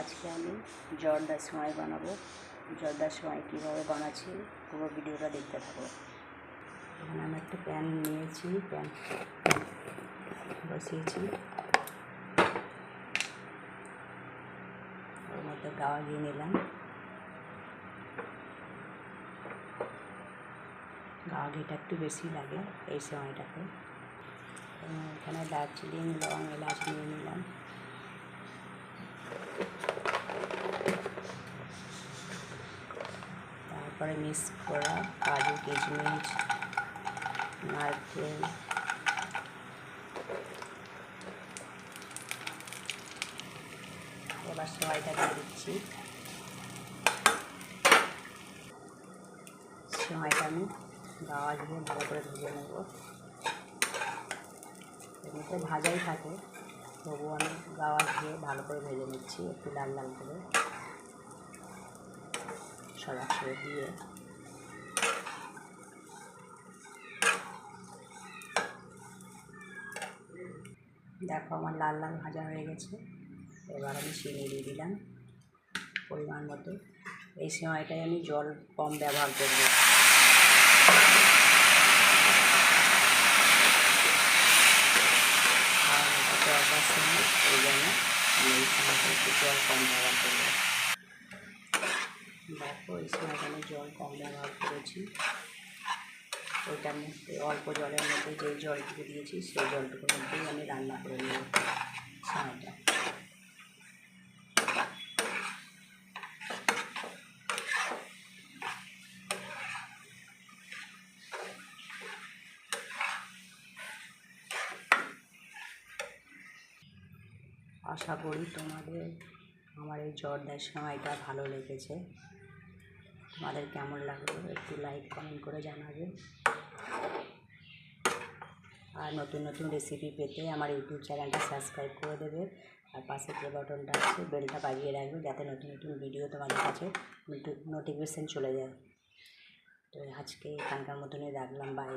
আজকে আমি জর্দার সময় বানাবো। জর্দার সময় কীভাবে বানাচ্ছি পুরো ভিডিওটা দেখতে থাকো। এখানে আমি একটা প্যান নিয়েছি, প্যান বসিয়েছি। ওর মধ্যে গাওয়া দিয়ে নিলাম। গাওয়া ঘিটা একটু বেশি লাগে এই সময়টাতে এখানে দারচিনি লং এলাচ নিয়ে নিলাম। তারপরে মিক্স করা কাজু, কিশমিশ, নারকেল। এবার সবাইটা দিয়ে দিচ্ছি। সময়টা আমি গাওয়া দিয়ে ভালো করে ভেজে নেব। এমনিতে ভাজাই থাকে। তবু আমি গাওয়া দিয়ে ভালো করে ভেজে নিচ্ছি, একটু লাল লাল করে। সরাসরি দিয়ে। দেখো আমার লাল লাল ভাজা হয়ে গেছে। এবার আমি চিনি দিয়ে দিলাম পরিমাণ মতো। এই সময়টায় আমি জল কম ব্যবহার করব আর দরকার সময় এই জন্য আমি এই সময়টা একটু জল কম ব্যবহার করব দেখো এই সময়টা আমি জল কম ব্যবহার করেছি। ওইটার মধ্যে অল্প জলের মধ্যে যেই জলটুকু দিয়েছি, সেই জলটুকুর মধ্যেই আমি রান্না করে নেব সময়টা আশা করি তোমাদের আমার এই জর্দার সময়টা ভালো লেগেছে। তোমাদের কেমন লাগল একটু লাইক কমেন্ট করে জানাবে। আর নতুন নতুন রেসিপি পেতে আমার ইউটিউব চ্যানেলটা সাবস্ক্রাইব করে দেবে। আর পাশে যে বাটনটা আছে বেলটা বাজিয়ে রাখবে যাতে নতুন নতুন ভিডিও তোমাদের কাছে নোটিফিকেশান চলে যায়। তো আজকে এখানকার মতনই রাখলাম বাই